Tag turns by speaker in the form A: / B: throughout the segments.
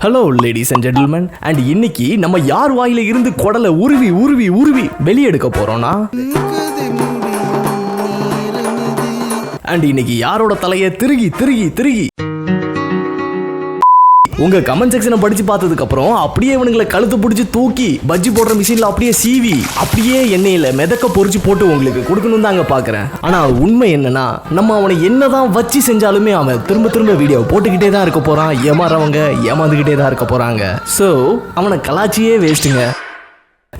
A: Hello ladies and gentlemen and இன்னைக்கு நம்ம யார் வாயில இருந்து குடலை உருவி உருவி உருவி வெளியே எடுக்க போறோம்னா அண்ட் இன்னைக்கு யாரோட தலையை திருகி திருகி திருகி? உங்க கமெண்ட் செக்ஷனை படிச்சு பார்த்ததுக்கு அப்புறம் அப்படியே இவனுங்களை கழுத்து பிடிச்சி தூக்கி பஜ்ஜி போடுற மிஷின்ல அப்படியே சீவி அப்படியே எண்ணெயில மிதக்க பொறிச்சு போட்டு உங்களுக்கு கொடுக்கணும் தாங்க பாக்குறேன் ஆனா உண்மை என்னன்னா நம்ம அவனை என்னதான் வச்சு செஞ்சாலுமே அவன் திரும்ப திரும்ப வீடியோ போட்டுக்கிட்டே தான் இருக்க போறான் ஏமாறவங்க ஏமாந்துக்கிட்டே தான் இருக்க போறாங்க. சோ அவனை கலாச்சியே வேஸ்ட்டுங்க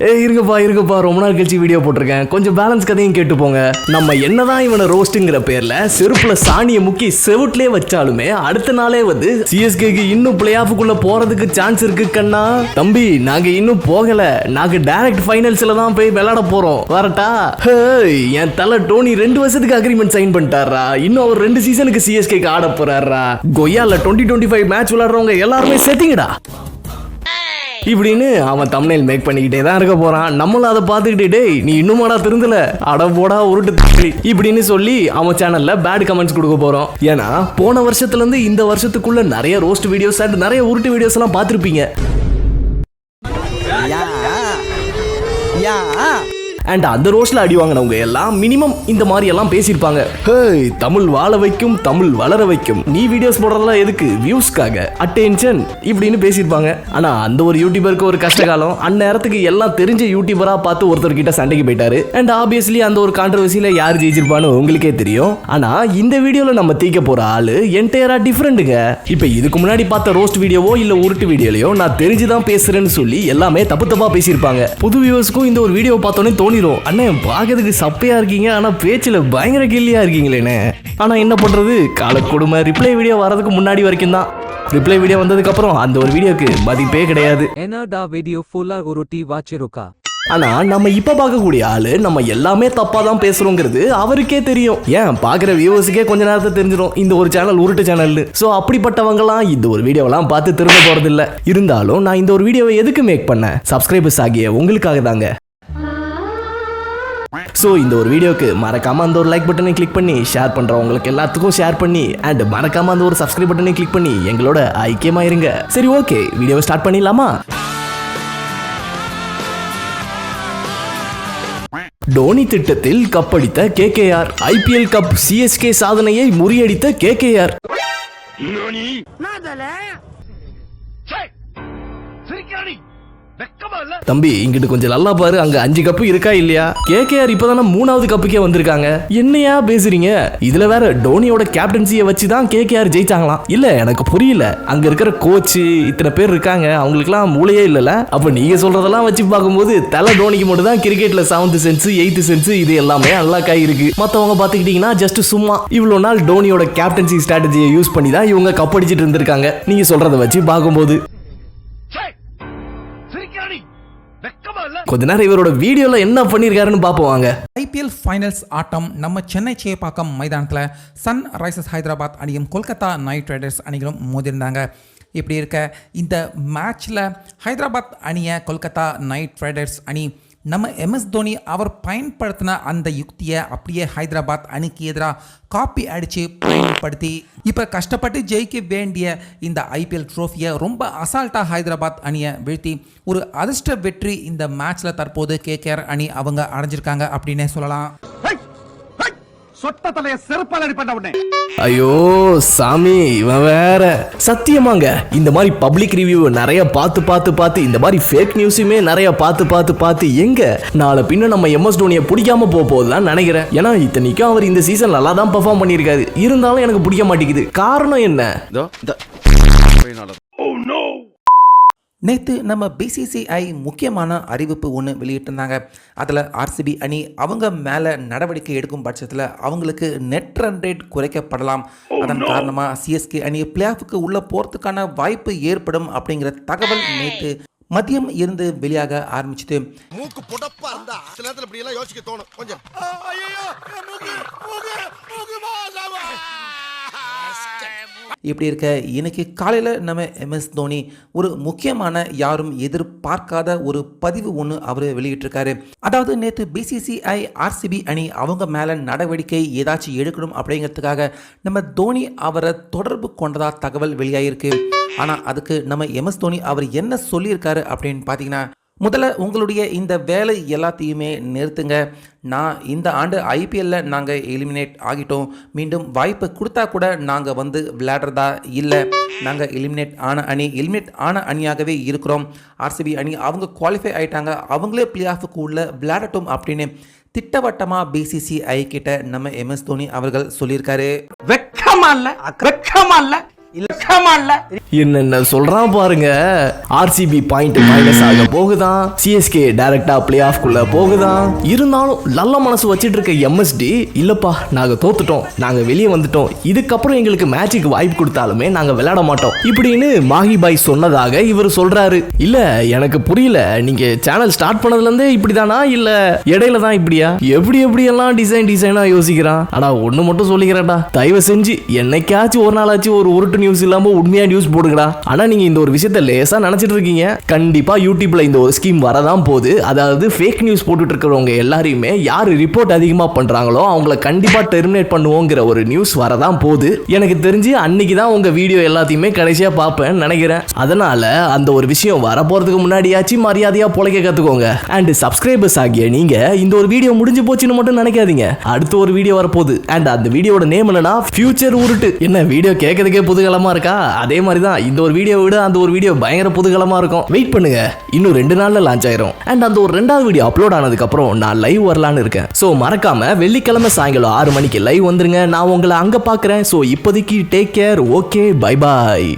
A: ஏ இருங்கப்பா இருங்கப்பா. ரொம்ப நாள் கழிச்சு வீடியோ போட்டிருக்கேன். கொஞ்சம் பேலன்ஸ் கதையும் கேட்டு போங்க நம்ம என்னதான் இவனை ரோஸ்ட்டுங்கிற பேர்ல செருப்புல சாணியை முக்கி செவுட்லயே வச்சாலுமே அடுத்த நாளே வந்து சிஎஸ்கேக்கு இன்னும் பிளே ஆஃபுக்குள்ள போறதுக்கு சான்ஸ் இருக்கு கண்ணா. தம்பி நாங்க இன்னும் போகல. நாங்க டைரக்ட் ஃபைனல்ஸ்ல தான் போய் விளையாட போறோம். வரட்டா? ஹேய், என் தலை டோனி ரெண்டு வருஷத்துக்கு அக்ரிமெண்ட் சைன் பண்ணிட்டாரா? இன்னும் அவர் ரெண்டு சீசனுக்கு சிஎஸ்கேக்கு ஆட போறாரா? கொய்யால டுவெண்ட்டி டுவெண்ட்டி ஃபைவ் மேட்ச் விளையாடுறவங்க எல்லாருமே செத்திங்கடா இப்படின்னு அவன் தமிழில் மேக் பண்ணிக்கிட்டே தான் இருக்க போறான். நம்மளும் அதை பார்த்துக்கிட்டே டேய் நீ இன்னுமாடா திருந்தல? அட போடா உருட்டு தள்ளி இப்படின்னு சொல்லி அவன் சேனல்ல பேட் கமெண்ட்ஸ் கொடுக்க போறோம். ஏன்னா போன வருஷத்துல இருந்து இந்த வருஷத்துக்குள்ள நிறைய ரோஸ்ட் வீடியோஸ் அண்ட் நிறைய உருட்டு வீடியோஸ் எல்லாம் பார்த்திருப்பீங்க. அண்ட் அந்த ரோஸ்ல அடி வாங்கினவங்க எல்லாம் மினிமம் இந்த மாதிரி எல்லாம் பேசியிருப்பாங்க. ஹேய் தமிழ் வாழ வைக்கும் தமிழ் வளர வைக்கும். நீ வீடியோஸ் போடுறதெல்லாம் எதுக்கு? வியூஸ்க்காக அட்டென்ஷன் இப்படின்னு பேசியிருப்பாங்க. ஆனா அந்த ஒரு யூடியூபருக்கு ஒரு கஷ்ட காலம் அந்நேரத்துக்கு எல்லாம் தெரிஞ்ச யூடியூபரா பார்த்து ஒருத்தர் கிட்ட சண்டைக்கு போயிட்டாரு. அண்ட் ஆப்வியஸ்லி அந்த ஒரு கான்ட்ரவர்சியில யார் ஜெயிச்சிருப்பான்னு உங்களுக்கே தெரியும். ஆனா இந்த வீடியோல நம்ம தீக்க போற ஆளு என்டையரா டிஃப்ரெண்ட்டுங்க இப்போ இதுக்கு முன்னாடி பார்த்த ரோஸ்ட் வீடியோவோ இல்ல உருட்டு வீடியோலையோ நான் தெரிஞ்சுதான் பேசுறேன்னு சொல்லி எல்லாமே தப்பு தப்பா பேசியிருப்பாங்க. புது வியூவர்ஸ்க்கும் இந்த ஒரு வீடியோ பார்த்தோன்னே தோணிரும் அண்ணே பார்க்கறதுக்கு சப்பையா இருக்கீங்க. ஆனா பேச்சுல பயங்கர கில்லியா இருக்கீங்களேண்ணே. ஆனா என்ன பண்றது? கால கொடுமை ரிப்ளை வீடியோ வரதுக்கு முன்னாடி வரைக்கும் தான். ரிப்ளை வீடியோ வந்ததுக்கு அப்புறம் அந்த ஒரு வீடியோக்கு மதிப்பே கிடையாது.
B: என்னடா வீடியோ ஃபுல்லா உருட்டி வாச்சிருக்கா
A: ஆனா நம்ம இப்ப பார்க்கக்கூடிய ஆளு நம்ம எல்லாமே தப்பா தான் பேசுறோங்கிறது அவருக்கே தெரியும். ஏன்? பாக்குற வியூவர்ஸுக்கே கொஞ்ச நேரத்தை தெரிஞ்சிடும் இந்த ஒரு சேனல் உருட்டு சேனல்னு சோ அப்படிப்பட்டவங்கலாம் இந்த ஒரு வீடியோவெல்லாம் பார்த்து திரும்ப போறது இல்ல இருந்தாலும் நான் இந்த ஒரு வீடியோவை எதுக்கு மேக் பண்ணேன்? சப்ஸ்கிரைபர்ஸ் ஆகிய உங்களுக்காக தாங்க. ஸோ இந்த ஒரு வீடியோக்கு மறக்காம அந்த ஒரு லைக் பட்டனை கிளிக் பண்ணி ஷேர் பண்றவங்களுக்கு எல்லாத்துக்கும் ஷேர் பண்ணி அண்ட் மறக்காம அந்த ஒரு சப்ஸ்கிரைப் பட்டனை கிளிக் பண்ணி எங்களோட ஐக்கியமா இருங்க. சரி ஓகே வீடியோவை ஸ்டார்ட் பண்ணிடலாமா? டோனி திட்டத்தில் கப்படித்த கேகேஆர். ஐபிஎல் கப் சிஎஸ்கே சாதனையை முறியடித்த கேகேஆர். தம்பி இங்கிட்டு கொஞ்சம் நல்லா பாரு. அங்க அஞ்சு கப்பு இருக்கா இல்லையா? கேகேஆர் இப்பதானே மூணாவது கப்புக்கே வந்திருக்காங்க. என்னையா பேசுறீங்க? இதுல வேற டோனியோட கேப்டன்சியை வச்சு தான் கேகேஆர் ஜெயிச்சாங்களாம். இல்ல எனக்கு புரியல. அங்க இருக்கிற கோச் இத்தனை பேர் இருக்காங்க. அவங்களுக்குலாம் மூளையே இல்லல. அப்ப நீங்க சொல்றதெல்லாம் வச்சு பார்க்கும்போது தலை டோனிக்கு மட்டும் தான் கிரிக்கெட்ல செவன்த் சென்ஸ் எயித்து சென்ஸ் இது எல்லாமே அன்லாக் இருக்கு மத்தவங்க பாத்துக்கிட்டீங்கன்னா ஜஸ்ட் சும்மா. இவ்வளவு நாள் டோனியோட கேப்டன்சி ஸ்ட்ராட்டஜியை யூஸ் பண்ணி தான் இவங்க கப்படிச்சிட்டு இருந்திருக்காங்க. நீங்க சொல்றத வச்சு பார்க்கும்போது. கொஞ்ச நேரம் இவரோட வீடியோல என்ன பண்ணிருக்காருன்னு பாப்போம் வாங்க.
C: ஐபிஎல் ஃபைனல்ஸ் ஆட்டம் நம்ம சென்னை சேப்பாக்கம் மைதானத்தில் சன் ரைசர்ஸ் ஹைதராபாத் அணியும் கொல்கத்தா நைட் ரைடர்ஸ் அணிகளும் மோதிருந்தாங்க இப்படி இருக்க இந்த மேட்ச்சில் ஹைதராபாத் அணியை கொல்கத்தா நைட் ரைடர்ஸ் அணி நம்ம எம்எஸ் தோனி அவர் பயன்படுத்தின அந்த யுக்தியை அப்படியே ஹைதராபாத் அணிக்கு எதிராக காப்பி அடித்து பயன்படுத்தி இப்போ கஷ்டப்பட்டு ஜெயிக்க வேண்டிய இந்த ஐபிஎல் ட்ரோஃபியை ரொம்ப அசால்ட்டாக ஹைதராபாத் அணியை வீழ்த்தி ஒரு அதிர்ஷ்ட வெற்றி இந்த மேட்ச்சில் தற்போது கேகேஆர் அணி அவங்க அடைஞ்சிருக்காங்க அப்படின்னே சொல்லலாம்.
D: சொட்ட தலைய செருப்பால் அடிப்பட்ட உடனே.
A: ஐயோ சாமி இவன் வேற. சத்தியமாங்க இந்த மாதிரி பப்ளிக் ரிவ்யூ நிறைய பார்த்து பார்த்து பார்த்து இந்த மாதிரி ஃபேக் நியூஸுமே நிறைய பார்த்து பார்த்து பார்த்து எங்க? நாளை பின்ன நம்ம எம்எஸ் டோனியை பிடிக்காம போக போகுதுதான் நினைக்கிறேன். ஏன்னா இத்தனைக்கும் அவர் இந்த சீசன் நல்லா தான் பெர்ஃபார்ம் பண்ணியிருக்காரு. இருந்தாலும் எனக்கு பிடிக்க மாட்டேங்குது. காரணம் என்ன?
C: நேற்று நம்ம பிசிசிஐ முக்கியமான அறிவிப்பு ஒன்று வெளியிட்டிருந்தாங்க. அதில் ஆர்சிபி அணி அவங்க மேலே நடவடிக்கை எடுக்கும் பட்சத்தில் அவங்களுக்கு நெட் ரன் ரேட் குறைக்கப்படலாம். அதன் காரணமாக சிஎஸ்கே அணி பிளே ஆஃபுக்கு உள்ளே போகிறதுக்கான வாய்ப்பு ஏற்படும் அப்படிங்கிற தகவல் நேற்று மதியம் இருந்து வெளியாக ஆரம்பிச்சது.
E: மூக்கு புடப்பா இருந்தா சில நேரத்துல இப்படி எல்லாம் யோசிக்க தோணும். கொஞ்சம்.
C: இப்படி இருக்க? இன்னைக்கு காலையில் நம்ம எம்எஸ் தோனி ஒரு முக்கியமான யாரும் எதிர்பார்க்காத ஒரு பதிவு ஒன்று அவர் வெளியிட்டிருக்காரு. அதாவது நேற்று பிசிசிஐ ஆர்சிபி அணி அவங்க மேலே நடவடிக்கை ஏதாச்சும் எடுக்கணும் அப்படிங்கிறதுக்காக நம்ம தோனி அவரை தொடர்பு கொண்டதா தகவல் வெளியாகிருக்கு ஆனால் அதுக்கு நம்ம எம்எஸ் தோனி அவர் என்ன சொல்லியிருக்காரு அப்படின்னு பார்த்தீங்கன்னா முதல்ல உங்களுடைய இந்த வேலை எல்லாத்தையுமே நிறுத்துங்க. நான் இந்த ஆண்டு ஐபிஎல்ல நாங்கள் எலிமினேட் ஆகிட்டோம். மீண்டும் வாய்ப்பு கொடுத்தா கூட நாங்கள் வந்து விளையாடுறதா இல்லை. நாங்கள் எலிமினேட் ஆன அணி எலிமினேட் ஆன அணியாகவே இருக்கிறோம். ஆர்சிபி அணி அவங்க குவாலிஃபை ஆகிட்டாங்க அவங்களே பிளே ஆஃபுக்கு உள்ள விளையாடட்டும் அப்படின்னு திட்டவட்டமாக பிசிசிஐ கிட்ட நம்ம எம்எஸ் தோனி அவர்கள் சொல்லியிருக்காரு.
D: வெக்கமா இல்லை வெக்கமா இல்லை. என்ன
A: என்னென்ன சொல்றான் பாருங்க. ஆர்சிபி பாயிண்ட் மைனஸ் ஆக போகுதான் சிஎஸ்கே டைரக்டா பிளே ஆஃப்குள்ள போகுதான் இருந்தாலும் நல்ல மனசு வச்சிட்டு இருக்க எம்எஸ்டி இல்லப்பா நாங்க தோத்துட்டோம். நாங்க வெளியே வந்துட்டோம். இதுக்கப்புறம் எங்களுக்கு மேட்சுக்கு வாய்ப்பு கொடுத்தாலுமே நாங்க விளையாட மாட்டோம். இப்படின்னு மாஹி பாய் சொன்னதாக இவர் சொல்றாரு. இல்ல எனக்கு புரியல. நீங்க சேனல் ஸ்டார்ட் பண்ணதுல இருந்தே இப்படிதானா? இல்ல இடையில தான் இப்படியா? எப்படி எப்படி எல்லாம் டிசைன் டிசைனா யோசிக்கிறான்? ஆனா ஒண்ணு மட்டும் சொல்லிக்கிறேன்டா. தயவு செஞ்சு என்னைக்காச்சும் ஒரு நாளாச்சும் ஒரு உருட்டு நியூஸ் இல்லாம உண்மையா நியூஸ் போடுங்கடா. ஆனா நீங்க இந்த ஒரு விஷயத்த லேசா நினைச்சிட்டு இருக்கீங்க. கண்டிப்பா யூடியூப்ல இந்த ஒரு ஸ்கீம் வரதான் போகுது. அதாவது ஃபேக் நியூஸ் போட்டுட்டு இருக்கிறவங்க எல்லாரையுமே யாரு ரிப்போர்ட் அதிகமா பண்றாங்களோ அவங்கள கண்டிப்பா டெர்மினேட் பண்ணுவோங்கிற ஒரு நியூஸ் வரதான் போகுது. எனக்கு தெரிஞ்சு அன்னைக்கு தான் உங்க வீடியோ எல்லாத்தையுமே கடைசியா பார்ப்பேன் நினைக்கிறேன். அதனால அந்த ஒரு விஷயம் வரப்போறதுக்கு முன்னாடியாச்சும் மரியாதையா பொழைக்க கத்துக்கோங்க. அண்ட் சப்ஸ்கிரைபர்ஸ் ஆகிய நீங்க இந்த ஒரு வீடியோ முடிஞ்சு போச்சுன்னு மட்டும் நினைக்காதீங்க. அடுத்த ஒரு வீடியோ வரப்போகுது. அண்ட் அந்த வீடியோட நேம் என்னன்னா ஃபியூச்சர் உருட்டு. என்ன வீடியோ கேட்கறதுக்கே புதுகலமா இருக்கா? அதே மாதிரி தான் இந்த ஒரு வீடியோ விட அந்த ஒரு வீடியோ பயங்கர புதுகலமா இருக்கும். வெயிட் பண்ணுங்க. இன்னும் ரெண்டு நாள்ல லான்ச் ஆயிரும். அண்ட் அந்த ஒரு ரெண்டாவது வீடியோ அப்லோட் ஆனதுக்கு அப்புறம் நான் லைவ் வரலான்னு இருக்கேன். ஸோ மறக்காம வெள்ளிக்கிழமை சாயங்காலம் ஆறு மணிக்கு லைவ் வந்துருங்க. நான் உங்களை அங்க பாக்குறேன். ஸோ இப்போதைக்கு take care okay bye bye